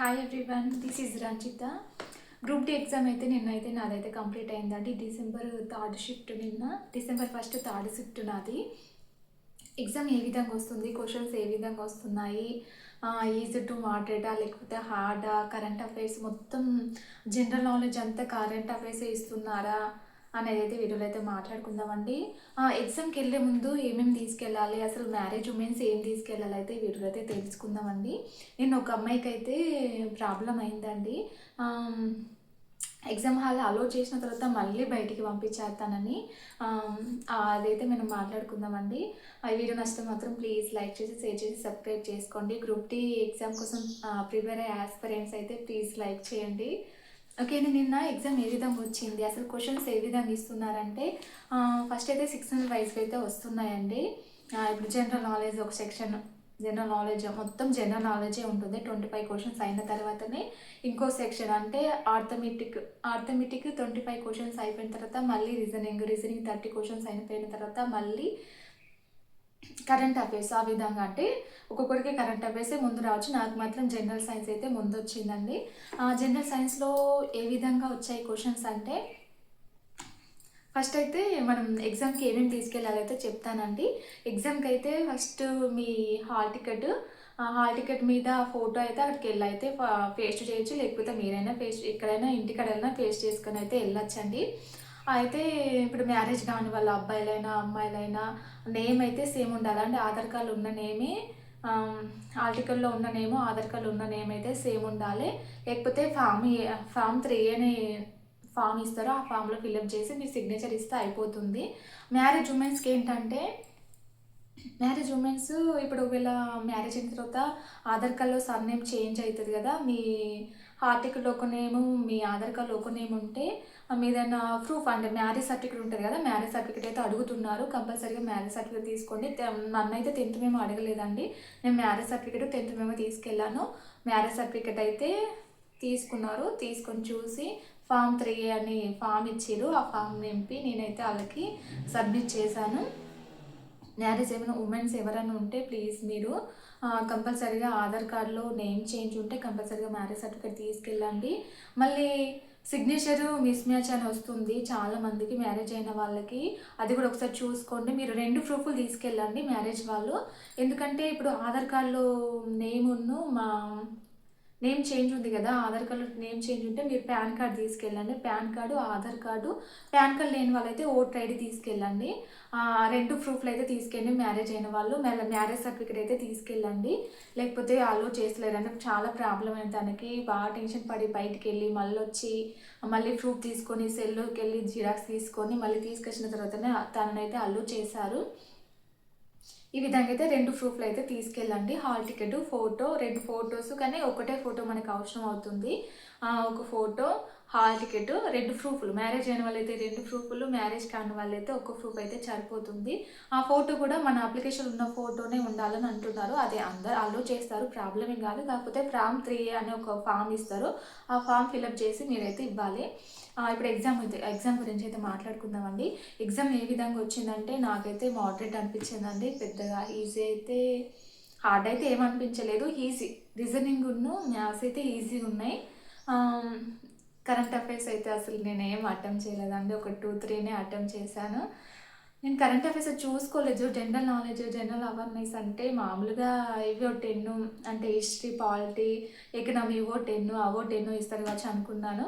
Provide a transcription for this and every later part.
Hi everyone this is Ranjitha group D exam అయితే నిన్నైతే నాదైతే కంప్లీట్ అయిందండి. డిసెంబర్ థర్డ్ షిఫ్ట్ నిన్న. డిసెంబర్ ఫస్ట్ థర్డ్ షిఫ్ట్ నాది. ఎగ్జామ్ ఏ విధంగా వస్తుంది? క్వశ్చన్స్ ఏ విధంగా వస్తున్నాయి? ఈజీ టు మాడరేటా లేకపోతే హార్డా కరెంట్ అఫైర్స్ మొత్తం జనరల్ నాలెడ్జ్ అంతా కరెంట్ అఫైర్స్ ఇస్తున్నారా? అనేది అయితే వీడియోలో అయితే మాట్లాడుకుందామండి. ఎగ్జామ్కి వెళ్ళే ముందు ఏమేమి తీసుకెళ్ళాలి అసలు మ్యారేజ్ ఉమెన్స్ ఏం తీసుకెళ్ళాలి అయితే వీడియోలో అయితే తెలుసుకుందామండి. నేను ఒక అమ్మాయికి అయితే ప్రాబ్లం అయిందండి. ఎగ్జామ్ హాల్ అలో చేసిన తర్వాత మళ్ళీ బయటికి పంపించేస్తానని అదైతే మనం మాట్లాడుకుందామండి. ఈ వీడియో నచ్చితే మాత్రం ప్లీజ్ లైక్ చేసి షేర్ చేసి సబ్స్క్రైబ్ చేసుకోండి. గ్రూప్ టీ ఎగ్జామ్ కోసం ప్రిపేర్ అయ్యే ఆస్పిరెంట్స్ అయితే ప్లీజ్ లైక్ చేయండి. ఓకే నిన్న ఎగ్జామ్ ఏ విధంగా వచ్చింది? అసలు క్వశ్చన్స్ ఏ విధంగా ఇస్తున్నారంటే ఫస్ట్ అయితే సిక్స్ హండ్రెడ్ అయితే వస్తున్నాయండి. ఇప్పుడు జనరల్ నాలెడ్జ్ ఒక సెక్షన్ జనరల్ నాలెడ్జ్ మొత్తం జనరల్ నాలెడ్జే ఉంటుంది. ట్వంటీ ఫైవ్ క్వశ్చన్స్ అయిన తర్వాతనే ఇంకో సెక్షన్ అంటే arithmetic arithmetic twenty five questions అయిపోయిన తర్వాత మళ్ళీ రీజనింగ్ రీజనింగ్ థర్టీ క్వశ్చన్స్ అయిపోయిన తర్వాత మళ్ళీ కరెంట్ అఫైర్స్ ఆ విధంగా అంటే ఒక్కొక్కరికి కరెంట్ అఫైర్సే ముందు రావచ్చు. నాకు మాత్రం జనరల్ సైన్స్ అయితే ముందు వచ్చిందండి ఆ జనరల్ సైన్స్లో ఏ విధంగా వచ్చాయి క్వశ్చన్స్ అంటే ఫస్ట్ అయితే మనం ఎగ్జామ్కి ఏమేమి తీసుకెళ్ళాలి అయితే చెప్తానండి. ఎగ్జామ్కి అయితే ఫస్ట్ మీ హాల్ టికెట్ హాల్ టికెట్ మీద ఫోటో అయితే అక్కడికి వెళ్ళి అయితే పేస్ట్ చేయొచ్చు. లేకపోతే మీరైనా పేస్ట్ ఎక్కడైనా ఇంటికడైనా పేస్ట్ చేసుకొని అయితే వెళ్ళొచ్చండి. అయితే ఇప్పుడు మ్యారేజ్ కాని వాళ్ళ అబ్బాయిలైనా అమ్మాయిలైనా నేమ్ అయితే సేమ్ ఉండాలండి ఆధార్ కార్డులో ఉన్న నేమే ఆర్టికల్లో ఉన్న నేమ్ ఆధార్ కార్డులో ఉన్న నేమ్ అయితే సేమ్ ఉండాలి. లేకపోతే ఫామ్ ఫామ్ త్రీ అని ఫామ్ ఇస్తారో. ఆ ఫామ్లో ఫిల్అప్ చేసి మీ సిగ్నేచర్ ఇస్తే అయిపోతుంది. మ్యారేజ్ ఉమెన్స్కి ఏంటంటే మ్యారేజ్ ఉమెన్స్ ఇప్పుడు ఒకవేళ మ్యారేజ్ అయిన తర్వాత ఆధార్ కార్డ్లో సర్నేమ్ చేంజ్ అవుతుంది కదా మీ ఆర్టికల్ ఒక నేమ్ మీ ఆధార్ కార్డులో ఒక నేమ్ ఉంటే మీదైనా ప్రూఫ్ అంటే మ్యారేజ్ సర్టిఫికేట్ ఉంటుంది కదా మ్యారేజ్ సర్టిఫికేట్ అయితే అడుగుతున్నారు. కంపల్సరీగా మ్యారేజ్ సర్టిఫికేట్ తీసుకోండి. నన్ను అయితే టెన్త్ మేము అడగలేదండి. నేను మ్యారేజ్ సర్టిఫికేట్ టెన్త్ మేము తీసుకెళ్ళాను. మ్యారేజ్ సర్టిఫికేట్ అయితే తీసుకున్నారు. తీసుకొని చూసి ఫామ్ త్రీ అని ఫామ్ ఇచ్చారు ఆ ఫామ్ నింపి నేనైతే వాళ్ళకి సబ్మిట్ చేశాను. మ్యారేజ్ ఏమైనా ఉమెన్స్ ఎవరైనా ఉంటే ప్లీజ్ మీరు కంపల్సరీగా ఆధార్ కార్డులో నేమ్ చేంజ్ ఉంటే కంపల్సరీగా మ్యారేజ్ సర్టిఫికేట్ తీసుకెళ్ళండి. మళ్ళీ సిగ్నేచర్ మిస్ మ్యాచ్ అని వస్తుంది. చాలా మందికి మ్యారేజ్ అయిన వాళ్ళకి. అది కూడా ఒకసారి చూసుకోండి. మీరు రెండు ప్రూఫ్లు తీసుకెళ్ళండి మ్యారేజ్ వాళ్ళు. ఎందుకంటే ఇప్పుడు ఆధార్ కార్డులో నేమ్ ఉన్ను మా నేమ్ చేంజ్ ఉంది కదా ఆధార్ కార్డు నేమ్ చేంజ్ ఉంటే మీరు పాన్ కార్డ్ తీసుకెళ్ళండి. PAN card Aadhaar card PAN card లేని వాళ్ళైతే ఓటర్ ఐడి తీసుకెళ్ళండి. రెండు ప్రూఫ్లు అయితే తీసుకెళ్ళి మ్యారేజ్ అయిన వాళ్ళు మళ్ళీ మ్యారేజ్ సర్టిఫికేట్ అయితే తీసుకెళ్ళండి. లేకపోతే అలో చేసలేరు అంటే చాలా ప్రాబ్లం అయింది తనకి. బాగా టెన్షన్ పడి బయటికి వెళ్ళి మళ్ళీ వచ్చి మళ్ళీ ప్రూఫ్ తీసుకొని సెల్లోకి వెళ్ళి జిరాక్స్ తీసుకొని మళ్ళీ తీసుకొచ్చిన తర్వాతనే తననైతే అల్లు చేశారు. ఈ విధంగా అయితే రెండు ప్రూఫ్లు అయితే తీసుకెళ్ళండి. హాల్ టికెట్ ఫోటో రెండు ఫోటోస్ కానీ ఒకటే ఫోటో మనకు అవసరం అవుతుంది. ఆ, ఒక ఫోటో హాల్ టికెట్ రెండు ప్రూఫ్లు. మ్యారేజ్ అయిన వాళ్ళైతే రెండు ప్రూఫ్లు మ్యారేజ్ కాని వాళ్ళైతే ఒక ప్రూఫ్ అయితే సరిపోతుంది. ఆ ఫోటో కూడా మన అప్లికేషన్ ఉన్న ఫోటోనే ఉండాలని అంటున్నారు. అదే అందరు అలో చేస్తారు ప్రాబ్లం ఏం కాదు. కాకపోతే ఫామ్ త్రీ అనే ఒక ఫామ్ ఇస్తారు. ఆ ఫామ్ ఫిలప్ చేసి మీరైతే ఇవ్వాలి. ఇప్పుడు ఎగ్జామ్ అయితే ఎగ్జామ్ గురించి అయితే మాట్లాడుకుందామండి. ఎగ్జామ్ ఏ విధంగా వచ్చిందంటే నాకైతే మోడరేట్ అనిపించిందండి. పెద్దగా ఈజీ అయితే హార్డ్ అయితే ఏమనిపించలేదు ఈజీ రీజనింగ్ ఉన్ను మ్యాథ్స్ అయితే ఈజీ ఉన్నాయి. కరెంట్ అఫైర్స్ అయితే అసలు నేను ఏం అటెంప్ట్ చేయలేదండి. ఒక టూ త్రీనే అటెంప్ట్ చేశాను. నేను కరెంట్ అఫైర్స్ చూసుకోలేదు. జనరల్ నాలెడ్జ్ జనరల్ అవేర్నెస్ అంటే మామూలుగా ఇవో టెన్ అంటే హిస్టరీ పాలిటీ ఎకనామీ ఇవో టెన్ అవో టెన్ ఇస్తారు కావచ్చు అనుకున్నాను.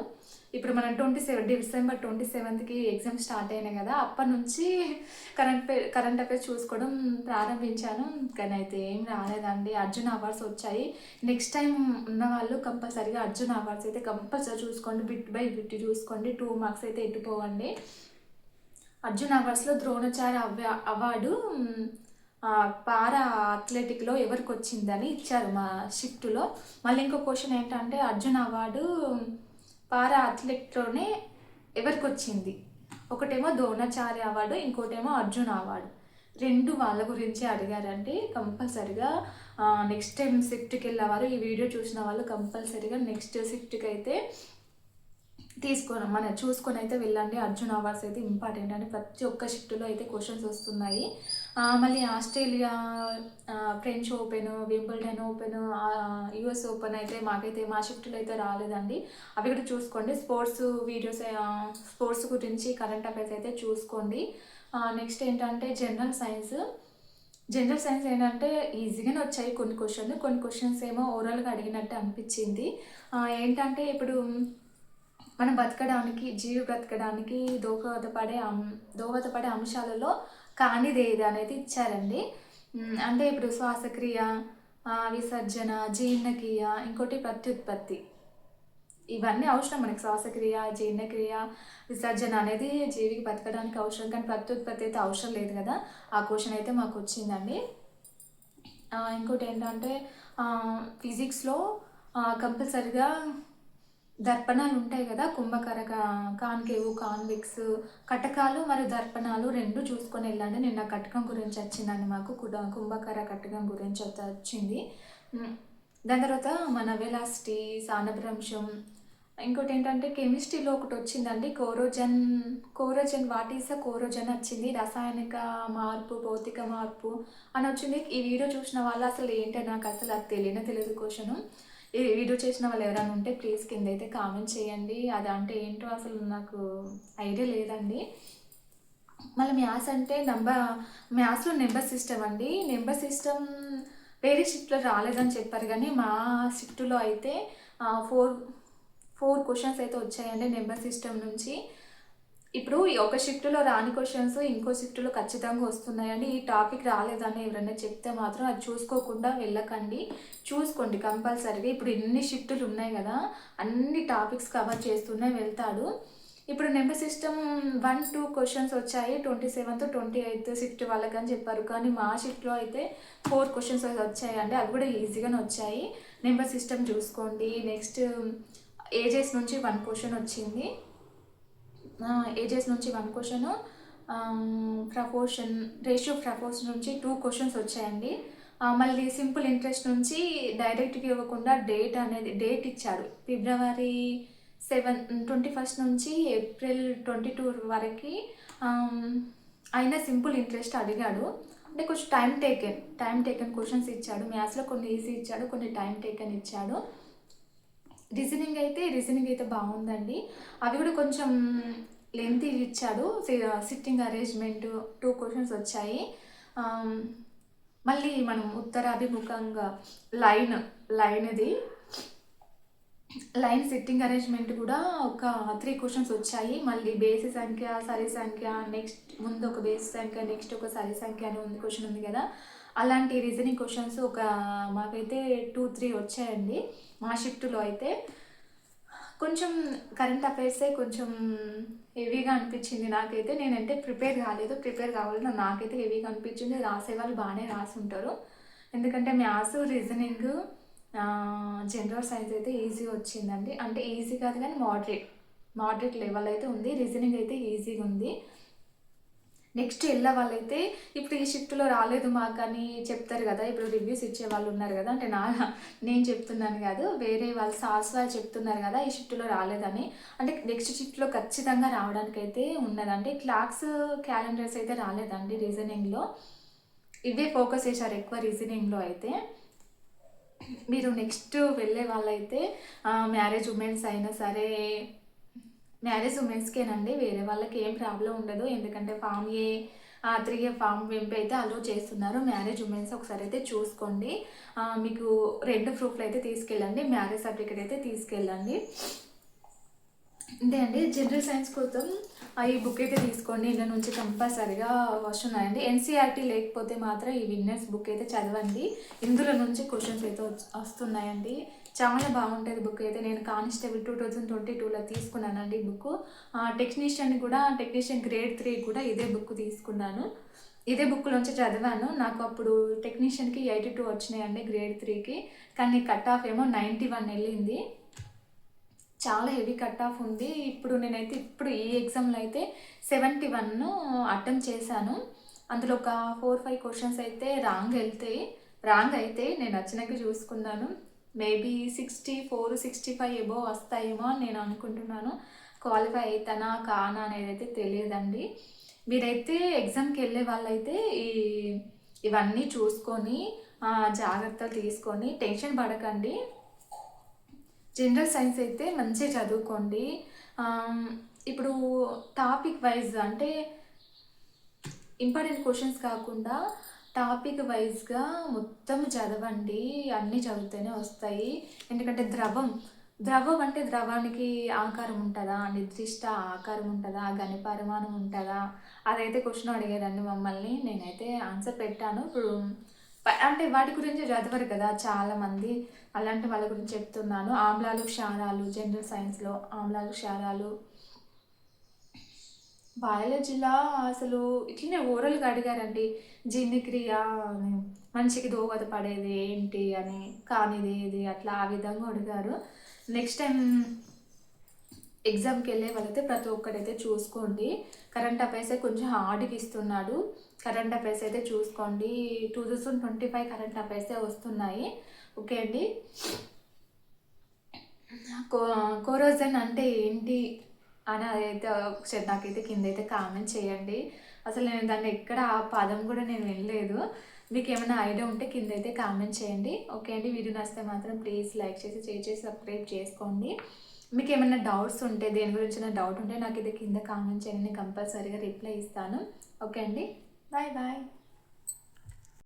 ఇప్పుడు మనం ట్వంటీ సెవెన్ డిసెంబర్ ట్వంటీ సెవెంత్కి ఎగ్జామ్ స్టార్ట్ అయినాయి కదా అప్పటి నుంచి కరెంట్ కరెంట్ అఫైర్స్ చూసుకోవడం ప్రారంభించాను. కానీ అయితే ఏం రాలేదండి. అర్జున్ అవార్డ్స్ వచ్చాయి. నెక్స్ట్ టైం ఉన్న వాళ్ళు కంపల్సరీగా అర్జున్ అవార్డ్స్ అయితే కంపల్సరీ చూసుకోండి. బిట్ బై బిట్ చూసుకోండి. టూ మార్క్స్ అయితే ఎట్టుకోవండి అర్జున్ అవార్డ్స్లో ద్రోణాచార్య అవ్వ అవార్డు పారా అథ్లెటిక్లో ఎవరికి వచ్చిందని ఇచ్చారు మా షిఫ్ట్లో. మళ్ళీ ఇంకో క్వశ్చన్ ఏంటంటే అర్జున్ అవార్డు పారా అథ్లెట్లోనే ఎవరికి వచ్చింది ఒకటేమో ద్రోణాచార్య అవార్డు ఇంకోటేమో అర్జున్ అవార్డు. రెండు వాళ్ళ గురించి అడిగారంటే కంపల్సరిగా నెక్స్ట్ టైం షిఫ్ట్కి వెళ్ళేవారు ఈ వీడియో చూసిన వాళ్ళు కంపల్సరిగా నెక్స్ట్ షిఫ్ట్కి అయితే తీసుకొని మన చూసుకొని అయితే వెళ్ళండి. అర్జున్ అవార్డ్స్ అయితే ఇంపార్టెంట్ అని ప్రతి ఒక్క షిఫ్ట్లో అయితే క్వశ్చన్స్ వస్తున్నాయి. మళ్ళీ Australia French open Wimbledon open US open అయితే మాకైతే మా షిఫ్ట్లో అయితే రాలేదండి. అవి కూడా చూసుకోండి. స్పోర్ట్స్ వీడియోస్ స్పోర్ట్స్ గురించి కరెంట్ అఫైర్స్ అయితే చూసుకోండి. నెక్స్ట్ ఏంటంటే జనరల్ సైన్స్. జనరల్ సైన్స్ ఏంటంటే ఈజీగానే వచ్చాయి కొన్ని క్వశ్చన్లు. కొన్ని క్వశ్చన్స్ ఏమో ఓవరాల్గా అడిగినట్టు అనిపించింది. ఏంటంటే ఇప్పుడు మనం బతకడానికి జీవి బ్రతకడానికి దోహదపడే అం దోహదపడే అంశాలలో కానిది ఏది అనేది ఇచ్చారండి. అంటే ఇప్పుడు శ్వాసక్రియ విసర్జన జీర్ణక్రియ ఇంకోటి ప్రత్యుత్పత్తి. ఇవన్నీ అవసరం మనకి. శ్వాసక్రియ జీర్ణక్రియ విసర్జన అనేది జీవికి బతకడానికి అవసరం. కానీ ప్రత్యుత్పత్తి అయితే అవసరం లేదు కదా. ఆ క్వశ్చన్ అయితే మాకు వచ్చిందండి. ఇంకోటి ఏంటంటే ఫిజిక్స్లో కంపల్సరిగా దర్పణాలు ఉంటాయి కదా కుంభకర కాన్కేవ్ కాన్వెక్స్ కటకాలు మరియు దర్పణాలు రెండు చూసుకొని వెళ్ళండి. నిన్న కటకం గురించి వచ్చిందండి మాకు కుంభకర కటకం గురించి వచ్చింది. దాని తర్వాత మన వెలాసిటీ సానభ్రంశం ఇంకోటి ఏంటంటే కెమిస్ట్రీలో ఒకటి వచ్చిందండి కోరోజన్ కోరోజన్ వాట్ ఈస్ అ కోరోజన్ వచ్చింది రసాయనిక మార్పు భౌతిక మార్పు అని వచ్చింది. ఈ వీడియో చూసిన వాళ్ళు అసలు ఏంటో నాకు అసలు అది తెలియనే తెలియదు క్వశ్చన్. ఈ వీడియో చేసిన వాళ్ళు ఎవరైనా ఉంటే ప్లీజ్ కింద అయితే కామెంట్ చేయండి. అది అంటే ఏంటో అసలు నాకు ఐడియా లేదండి. మళ్ళీ మ్యాథ్స్ అంటే నెంబర్ మ్యాథ్స్లో నెంబర్ సిస్టమ్ అండి. నెంబర్ సిస్టమ్ వేరే షిఫ్ట్లో రాలేదని చెప్పారు కానీ మా షిఫ్ట్లో అయితే ఫోర్ ఫోర్ క్వశ్చన్స్ అయితే వచ్చాయండి నెంబర్ సిస్టమ్ నుంచి. ఇప్పుడు ఈ ఒక షిఫ్ట్లో రాని క్వశ్చన్స్ ఇంకో షిఫ్ట్లో ఖచ్చితంగా వస్తున్నాయండి ఈ టాపిక్ రాలేదని ఎవరైనా చెప్తే మాత్రం అది చూసుకోకుండా వెళ్ళకండి. చూసుకోండి కంపల్సరీగా. ఇప్పుడు ఇన్ని షిఫ్టులు ఉన్నాయి కదా అన్ని టాపిక్స్ కవర్ చేస్తూనే వెళ్తాడు. ఇప్పుడు number system one two questions వచ్చాయి. Twenty seventh twenty eighth shift వాళ్ళకి అని చెప్పారు. కానీ మా షిఫ్ట్లో అయితే ఫోర్ క్వశ్చన్స్ వచ్చాయండి. అవి కూడా ఈజీగానే వచ్చాయి. నెంబర్ సిస్టమ్ చూసుకోండి. నెక్స్ట్ ఏజెస్ నుంచి వన్ క్వశ్చన్ వచ్చింది. ఏజెస్ నుంచి one question proportion ratio proportion నుంచి టూ క్వశ్చన్స్ వచ్చాయండి. మళ్ళీ సింపుల్ ఇంట్రెస్ట్ నుంచి డైరెక్ట్గా ఇవ్వకుండా డేట్ అనేది డేట్ ఇచ్చాడు ఫిబ్రవరి సెవెన్ ట్వంటీ ఫస్ట్ నుంచి ఏప్రిల్ ట్వంటీ టూ వరకు ఆయన సింపుల్ ఇంట్రెస్ట్ అడిగాడు. అంటే కొంచెం time taken time taken questions ఇచ్చాడు. మ్యాథ్స్లో కొన్ని ఈజీ ఇచ్చాడు కొన్ని టైం టేకెన్ ఇచ్చాడు. రీజనింగ్ అయితే రీజనింగ్ అయితే బాగుందండి. అవి కూడా కొంచెం లెంత్ ఇచ్చాడు. సిట్టింగ్ అరేంజ్మెంట్ టూ క్వశ్చన్స్ వచ్చాయి. మళ్ళీ మనం ఉత్తరాభిముఖంగా లైన్ లైన్ ఇది. లైన్ సిట్టింగ్ అరేంజ్మెంట్ కూడా ఒక త్రీ క్వశ్చన్స్ వచ్చాయి. మళ్ళీ బేసి సంఖ్య సరి సంఖ్య నెక్స్ట్ ముందు ఒక బేసి సంఖ్య నెక్స్ట్ ఒక సరి సంఖ్య అని ఉంది క్వశ్చన్ ఉంది కదా. అలాంటి రీజనింగ్ క్వశ్చన్స్ ఒక మాకైతే టూ త్రీ వచ్చాయండి. మా షిఫ్ట్లో అయితే కొంచెం కరెంట్ అఫైర్సే కొంచెం హెవీగా అనిపించింది నాకైతే. నేనంటే ప్రిపేర్ కాలేదు. ప్రిపేర్ కావాలి నాకైతే హెవీగా అనిపించింది. రాసేవాళ్ళు బాగానే రాసి ఉంటారు. ఎందుకంటే మ్యాథ్స్ రీజనింగ్ జనరల్ సైన్స్ అయితే ఈజీ వచ్చిందండి. అంటే ఈజీ కాదు కానీ మోడరేట్ మోడరేట్ లెవెల్ అయితే ఉంది. రీజనింగ్ అయితే ఈజీగా ఉంది. నెక్స్ట్ వెళ్ళే వాళ్ళైతే ఇప్పుడు ఈ షిఫ్ట్లో రాలేదు మాకు అని చెప్తారు కదా ఇప్పుడు రివ్యూస్ ఇచ్చే వాళ్ళు ఉన్నారు కదా అంటే నా నేను చెప్తున్నాను కాదు వేరే వాళ్ళు సాస్ వాళ్ళు చెప్తున్నారు కదా ఈ షిఫ్ట్లో రాలేదని. అంటే నెక్స్ట్ షిఫ్ట్లో ఖచ్చితంగా రావడానికి అయితే ఉన్నదండి. క్లాక్స్ క్యాలెండర్స్ అయితే రాలేదండి రీజనింగ్లో. ఇవే ఫోకస్ చేశారు ఎక్కువ రీజనింగ్లో అయితే. మీరు నెక్స్ట్ వెళ్ళే వాళ్ళైతే మ్యారేజ్ ఉమెన్స్ అయినా సరే మ్యారేజ్ ఉమెన్స్కేనండి. వేరే వాళ్ళకి ఏం ప్రాబ్లం ఉండదు. ఎందుకంటే form A three A form వెంపి అయితే అలో చేస్తున్నారు. మ్యారేజ్ ఉమెన్స్ ఒకసారి అయితే చూసుకోండి. మీకు రెండు ప్రూఫ్లు అయితే తీసుకెళ్ళండి. మ్యారేజ్ సర్టిఫికేట్ అయితే తీసుకెళ్ళండి. అంతే అండి. జనరల్ సైన్స్ కోసం ఈ బుక్ అయితే తీసుకోండి. ఇందులో నుంచి కంపల్సరిగా వస్తున్నాయండి ఎన్సీఆర్టీ లేకపోతే మాత్రం ఈ విన్నర్స్ బుక్ అయితే చదవండి. ఇందులో నుంచి క్వశ్చన్స్ అయితే వస్తున్నాయండి. చాలా బాగుంటుంది బుక్ అయితే. నేను కానిస్టేబుల్ టూ థౌజండ్ ట్వంటీ టూలో తీసుకున్నానండి అండి బుక్ టెక్నీషియన్ కూడా టెక్నీషియన్ గ్రేడ్ త్రీ కూడా ఇదే బుక్ తీసుకున్నాను. ఇదే బుక్లోంచి చదివాను. నాకు అప్పుడు టెక్నీషియన్కి ఎయిటీ టూ వచ్చినాయండి గ్రేడ్ త్రీకి కానీ కట్ ఆఫ్ ఏమో నైంటీ వన్ వెళ్ళింది. చాలా హెవీ కట్ ఆఫ్ ఉంది. ఇప్పుడు నేనైతే ఇప్పుడు ఈ ఎగ్జామ్లో అయితే సెవెంటీ వన్ అటెంప్ట్ చేశాను. అందులో ఒక ఫోర్ ఫైవ్ క్వశ్చన్స్ అయితే రాంగ్ వెళ్తాయి రాంగ్ అయితే నేను వచ్చినాక చూసుకున్నాను. Maybe sixty four sixty five above వస్తాయేమో అని నేను అనుకుంటున్నాను. క్వాలిఫై అవుతానా కానా అనేది అయితే తెలియదండి. మీరైతే ఎగ్జామ్కి వెళ్ళే వాళ్ళైతే ఈ ఇవన్నీ చూసుకొని జాగ్రత్తలు తీసుకొని టెన్షన్ పడకండి. జనరల్ సైన్స్ అయితే మంచిగా చదువుకోండి. ఇప్పుడు టాపిక్ వైజ్ అంటే ఇంపార్టెంట్ క్వశ్చన్స్ కాకుండా టాపిక్ వైజ్గా మొత్తం చదవండి. అన్నీ చదివితేనే వస్తాయి. ఎందుకంటే ద్రవం ద్రవం అంటే ద్రవానికి ఆకారం ఉంటుందా? నిర్దిష్ట ఆకారం ఉంటుందా? గణిపరిమాణం ఉంటుందా? అదైతే క్వశ్చన్ అడిగేదండి మమ్మల్ని. నేనైతే ఆన్సర్ పెట్టాను. ఇప్పుడు అంటే వాటి గురించి చదవరు కదా చాలామంది. అలాంటి వాళ్ళ గురించి చెప్తున్నాను. ఆమ్లాలు క్షారాలు జనరల్ సైన్స్లో ఆమ్లాలు క్షారాలు బయాలజీలో అసలు ఇట్లనే ఓరల్గా అడిగారండి. జీర్ణక్రియ అని, మనిషికి దోహద పడేది ఏంటి అని కానిది ఏది అట్లా ఆ విధంగా అడిగారు. నెక్స్ట్ టైం ఎగ్జామ్కి వెళ్ళే వాళ్ళైతే ప్రతి ఒక్కరైతే చూసుకోండి. కరెంట్ అఫైర్స్ కొంచెం హార్డ్కి ఇస్తున్నాడు. కరెంట్ అఫైర్స్ అయితే చూసుకోండి. Two thousand twenty five current affairs వస్తున్నాయి. ఓకే అండి. కో కోరోజన్ అంటే ఏంటి? అని అదైతే ఒకసారి నాకైతే కింద అయితే కామెంట్ చేయండి. అసలు నేను దాన్ని ఎక్కడ ఆ పదం కూడా నేను వినలేదు. మీకు ఏమైనా ఐడియా ఉంటే కింద అయితే కామెంట్ చేయండి. ఓకే అండి వీడియో నచ్చితే మాత్రం ప్లీజ్ లైక్ చేసి షేర్ చేసి సబ్స్క్రైబ్ చేసుకోండి. మీకు ఏమైనా డౌట్స్ ఉంటే దేని గురించి డౌట్ ఉంటే నాకు ఇది కింద కామెంట్ చేయండి. నేను కంపల్సరీగా రిప్లై ఇస్తాను. ఓకే అండి బాయ్ బాయ్.